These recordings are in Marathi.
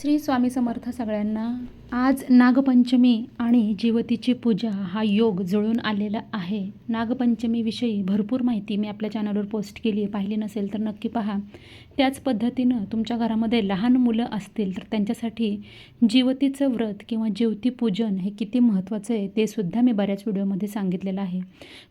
श्री स्वामी समर्थ सगळ्यांना आज नागपंचमी आणि जीवतीची पूजा हा योग जुळून आलेला आहे. नागपंचमीविषयी भरपूर माहिती मी आपल्या चॅनलवर पोस्ट केली आहे. पाहिली नसेल तर नक्की पहा. त्याच पद्धतीनं तुमच्या घरामध्ये लहान मुलं असतील तर त्यांच्यासाठी जीवतीचं व्रत किंवा जीवती पूजन हे किती महत्त्वाचं आहे ते सुद्धा मी बऱ्याच व्हिडिओमध्ये सांगितलेलं आहे.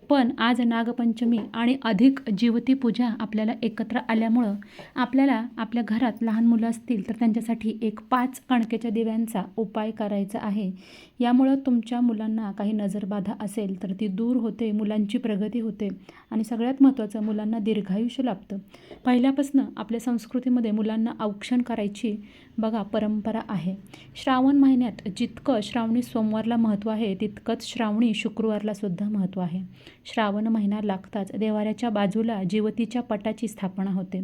पण आज नागपंचमी आणि अधिक जीवती पूजा आपल्याला एकत्र आल्यामुळं आपल्याला आपल्या घरात लहान मुलं असतील तर त्यांच्यासाठी एक पाच कणकेच्या दिव्यांचा उपाय करायचा आहे. यामुळं तुमच्या मुलांना काही नजरबाधा असेल तर ती दूर होते मुलांची प्रगती होते आणि सगळ्यात महत्त्वाचं मुलांना दीर्घायुष्य लाभतं. पहिल्यापासून आपल्या संस्कृतीमध्ये मुलांना औक्षण करायची बघा परंपरा आहे. श्रावण महिन्यात जितकं श्रावणी सोमवारला महत्त्व आहे तितकंच श्रावणी शुक्रवारला सुद्धा महत्त्व आहे. श्रावण महिना लागताच देवाऱ्याच्या बाजूला जीवतीच्या पटाची स्थापना होते.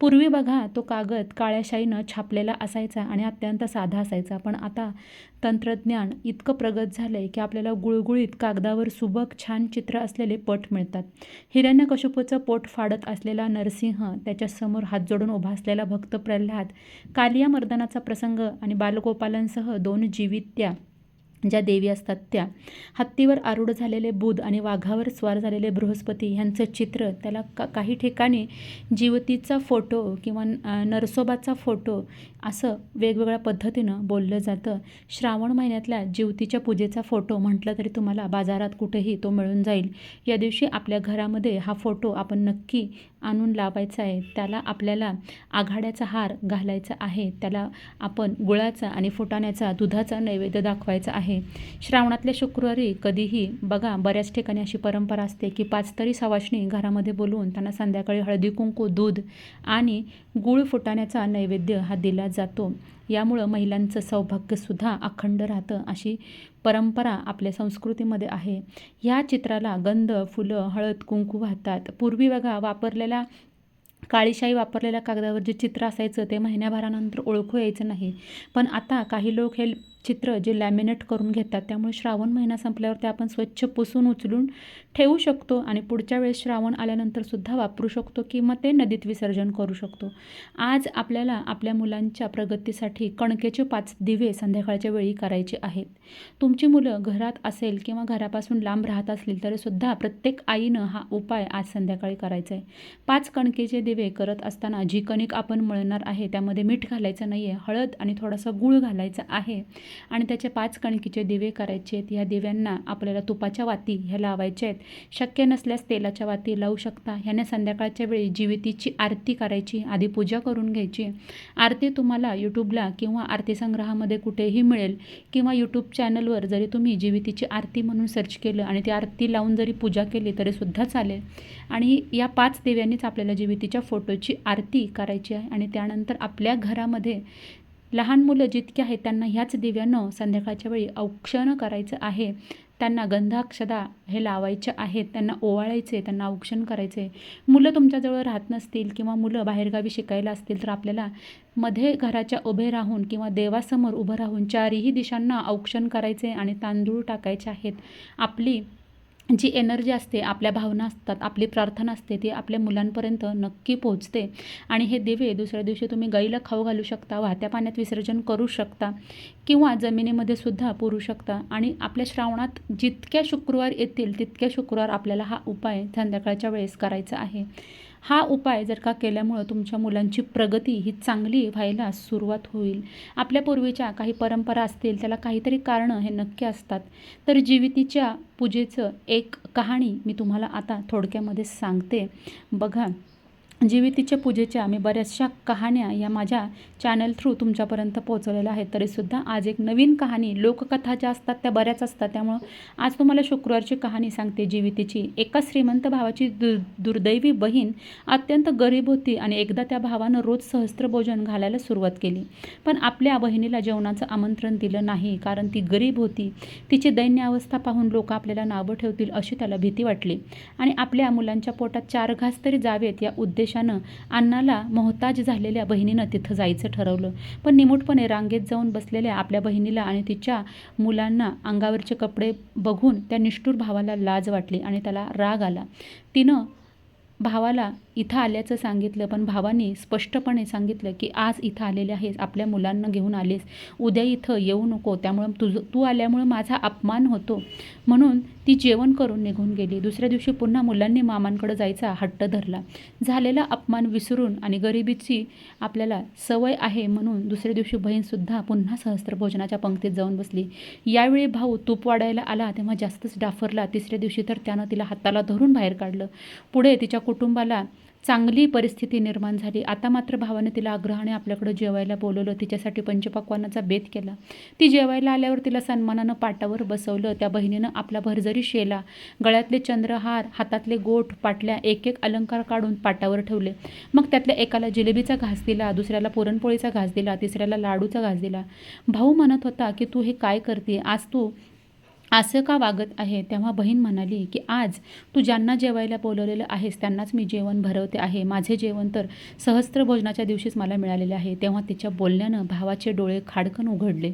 पूर्वी बघा तो कागद काळ्या शाईनं छापलेला असायचा आणि अत्यंत साधा असायचा. पण आता तंत्रज्ञान इतकं प्रगत झालं आहे की आपल्याला गुळगुळीत कागदावर सुबक छान चित्र असलेले पट मिळतात. हिरण्यकशिपूचं पोट फाडत असलेला नरसिंह त्याच्यासमोर हात जोडून उभा असलेला भक्त प्रल्हाद कालिया मर्दनाचा प्रसंग आणि बालगोपालांसह दोन जीवित्या ज्या देवी असतात त्या हत्तीवर आरूढ झालेले बुध आणि वाघावर स्वार झालेले बृहस्पती ह्यांचं चित्र त्याला का काही ठिकाणी जीवतीचा फोटो किंवा नरसोबाचा फोटो असं वेगवेगळ्या पद्धतीनं बोललं जातं. श्रावण महिन्यातल्या जीवतीच्या पूजेचा फोटो म्हटलं तरी तुम्हाला बाजारात कुठेही तो मिळून जाईल. या दिवशी आपल्या घरामध्ये हा फोटो आपण नक्की आणून लावायचा आहे. त्याला आपल्याला आघाड्याचा हार घालायचा आहे. त्याला आपण गुळाचा आणि फुटाण्याचा दुधाचा नैवेद्य दाखवायचा आहे. श्रावणातल्या शुक्रवारी कधीही बघा बऱ्याच ठिकाणी अशी परंपरा असते की पाच तरी सवाशणी घरामध्ये बोलवून त्यांना संध्याकाळी हळदी कुंकू दूध आणि गुळ फुटाण्याचा नैवेद्य हा दिला जातो. यामुळं महिलांचं सौभाग्यसुद्धा अखंड राहतं अशी परंपरा आपल्या संस्कृतीमध्ये आहे. ह्या चित्राला गंध फुलं हळद कुंकू वाहतात. पूर्वी बघा वापरलेल्या काळीशाई वापरलेल्या कागदावर जे चित्र असायचं ते महिन्याभरानंतर ओळखू यायचं नाही. पण आता काही लोक हे चित्र जे लॅमिनेट करून घेतात त्यामुळे श्रावण महिना संपल्यावर ते आपण स्वच्छ पुसून उचलून ठेवू शकतो आणि पुढच्या वेळेस श्रावण आल्यानंतरसुद्धा वापरू शकतो किंवा ते नदीत विसर्जन करू शकतो. आज आपल्याला आपल्या मुलांच्या प्रगतीसाठी कणकेचे पाच दिवे संध्याकाळच्या वेळी करायचे आहेत. तुमची मुलं घरात असेल किंवा घरापासून लांब राहत असतील तरीसुद्धा प्रत्येक आईनं हा उपाय आज संध्याकाळी करायचा आहे पाच कणकेचे दिवे करत असताना जी कणिक आपण मळणार आहे त्यामध्ये मीठ घालायचं नाही आहे हळद आणि थोडासा गूळ घालायचा आहे. आणि त्याचे पाच कणकीचे दिवे करायचे आहेत. ह्या दिव्यांना आपल्याला तुपाच्या वाती ह्या लावायच्या आहेत. शक्य नसल्यास तेलाच्या वाती लावू शकता. ह्याने संध्याकाळच्या वेळी जीवितीची आरती करायची आधी पूजा करून घ्यायची. आरती तुम्हाला यूट्यूबला किंवा आरती संग्रहामध्ये कुठेही मिळेल किंवा यूट्यूब चॅनलवर जरी तुम्ही जीवितीची आरती म्हणून सर्च केलं आणि ती आरती लावून जरी पूजा केली तरीसुद्धा चालेल. आणि या पाच दिव्यांनीच आपल्याला जीवितीच्या फोटोची आरती करायची आहे आणि त्यानंतर आपल्या घरामध्ये लहान मुलं जितके आहेत त्यांना ह्याच दिव्यानं संध्याकाळच्या वेळी औक्षण करायचं आहे. त्यांना गंधाक्षदा हे लावायचे आहेत. त्यांना ओवाळायचे त्यांना औक्षण करायचे. मुलं तुमच्याजवळ राहत नसतील किंवा मुलं बाहेरगावी शिकायला असतील तर आपल्याला मध्ये घराच्या उभे राहून किंवा देवासमोर उभं राहून चारही दिशांना औक्षण करायचे आणि तांदूळ टाकायचे आहेत. आपली जी एनर्जी असते आपल्या भावना असतात आपली प्रार्थना असते ती आपल्या मुलांपर्यंत नक्की पोहोचते. आणि हे दिवे दुसऱ्या दिवशी तुम्ही गाईला खाऊ घालू शकता वाहत्या पाण्यात विसर्जन करू शकता किंवा जमिनीमध्ये सुद्धा पुरू शकता. आणि आपल्या श्रावणात जितक्या शुक्रवार येतील तितक्या शुक्रवार आपल्याला हा उपाय संध्याकाळच्या वेळेस करायचा आहे. हा उपाय जर का केल्यामुळं तुमच्या मुलांची प्रगती ही चांगली व्हायला सुरुवात होईल. आपल्या पूर्वीच्या काही परंपरा असतील त्याला काहीतरी कारणं हे नक्की असतात. तर जीवितीच्या पूजेचं एक कहाणी मी तुम्हाला आता थोडक्यामध्ये सांगते. बघा जीवितीच्या पूजेच्या मी बऱ्याचशा कहाण्या या माझ्या चॅनल थ्रू तुमच्यापर्यंत पोहोचवलेल्या आहेत. तरीसुद्धा आज एक नवीन कहाणी लोककथा ज्या असतात त्या बऱ्याच असतात. त्यामुळं आज तुम्हाला शुक्रवारची कहाणी सांगते. जीवितीची एका श्रीमंत भावाची दु दुर्दैवी बहीण अत्यंत गरीब होती आणि एकदा त्या भावानं रोज सहस्त्रभोजन घालायला सुरुवात केली. पण आपल्या बहिणीला जेवणाचं आमंत्रण दिलं नाही कारण ती गरीब होती. तिची दैन्य अवस्था पाहून लोक आपल्याला नावं ठेवतील अशी त्याला भीती वाटली. आणि आपल्या मुलांच्या पोटात चार घास तरी जावेत या उद्देश उद्देशानं अण्णाला मोहताज झालेल्या बहिणीनं तिथं जायचं ठरवलं. पण निमूटपणे रांगेत जाऊन बसलेल्या आपल्या बहिणीला आणि तिच्या मुलांना अंगावरचे कपडे बघून त्या निष्ठूर भावाला लाज वाटली आणि त्याला राग आला. तिनं भावाला इथं आल्याचं सांगितलं पण भावाने स्पष्टपणे सांगितलं की आज इथं आलेले आहेस आपल्या मुलांना घेऊन आलेस. उद्या इथं येऊ नको त्यामुळं तुझं तू आल्यामुळं माझा अपमान होतो म्हणून ती जेवण करून निघून गेली. दुसऱ्या दिवशी पुन्हा मुलांनी मामांकडे जायचा हट्ट धरला. झालेला अपमान विसरून आणि गरिबीची आपल्याला सवय आहे म्हणून दुसऱ्या दिवशी बहीणसुद्धा पुन्हा सहस्त्र भोजनाच्या पंक्तीत जाऊन बसली. यावेळी भाऊ तूप वाढायला आला तेव्हा जास्तच डाफरला. तिसऱ्या दिवशी तर त्यानं तिला हाताला धरून बाहेर काढलं. पुढे तिच्या कुटुंबाला चांगली परिस्थिती निर्माण झाली. आता मात्र भावाने तिला आग्रहाने आपल्याकडं जेवायला बोलवलं. तिच्यासाठी पंचपक्वानाचा बेत केला. ती जेवायला आल्यावर तिला सन्मानानं पाटावर बसवलं. त्या बहिणीनं आपला भरजरी शेला गळ्यातले चंद्रहार हातातले गोठ पाटल्या एक एक अलंकार काढून पाटावर ठेवले. मग त्यातल्या एकाला जिलेबीचा घास दिला दुसऱ्याला पुरणपोळीचा घास दिला तिसऱ्याला लाडूचा घास दिला. भाऊ म्हणत होता की तू हे काय करते? आज तू असं का वागत आहे? तेव्हा बहीण म्हणाली की आज तू ज्यांना जेवायला बोलवलेलं आहेस त्यांनाच मी जेवण भरवते आहे. माझे जेवण तर सहस्त्र भोजनाच्या दिवशीच मला मिळालेले आहे. तेव्हा तिच्या बोलण्यानं भावाचे डोळे खाडकन उघडले.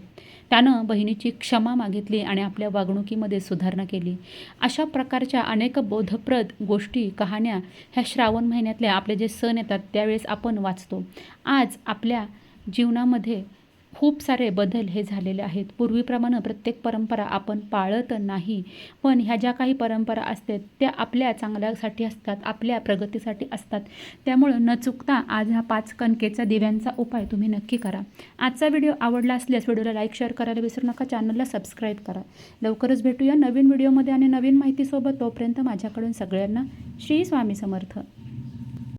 त्यानं बहिणीची क्षमा मागितली आणि आपल्या वागणुकीमध्ये सुधारणा केली. अशा प्रकारच्या अनेक बोधप्रद गोष्टी कहाण्या ह्या श्रावण महिन्यातल्या आपले जे सण येतात त्यावेळेस आपण वाचतो. आज आपल्या जीवनामध्ये खूप सारे बदल हे झालेले आहेत. पूर्वीप्रमाणे प्रत्येक परंपरा आपण पाळत नाही पण ह्या ज्या काही परंपरा असतात त्या आपल्या चांगल्यासाठी असतात आपल्या प्रगतीसाठी असतात. त्यामुळं न चुकता आज हा पाच कणकेचा दिव्यांचा उपाय तुम्ही नक्की करा. आजचा व्हिडिओ आवडला असल्यास व्हिडिओला लाईक शेअर करायला विसरू नका. चॅनलला सबस्क्राईब करा. लवकरच भेटूया नवीन व्हिडिओमध्ये आणि नवीन माहितीसोबत तोपर्यंत माझ्याकडून सगळ्यांना श्री स्वामी समर्थ.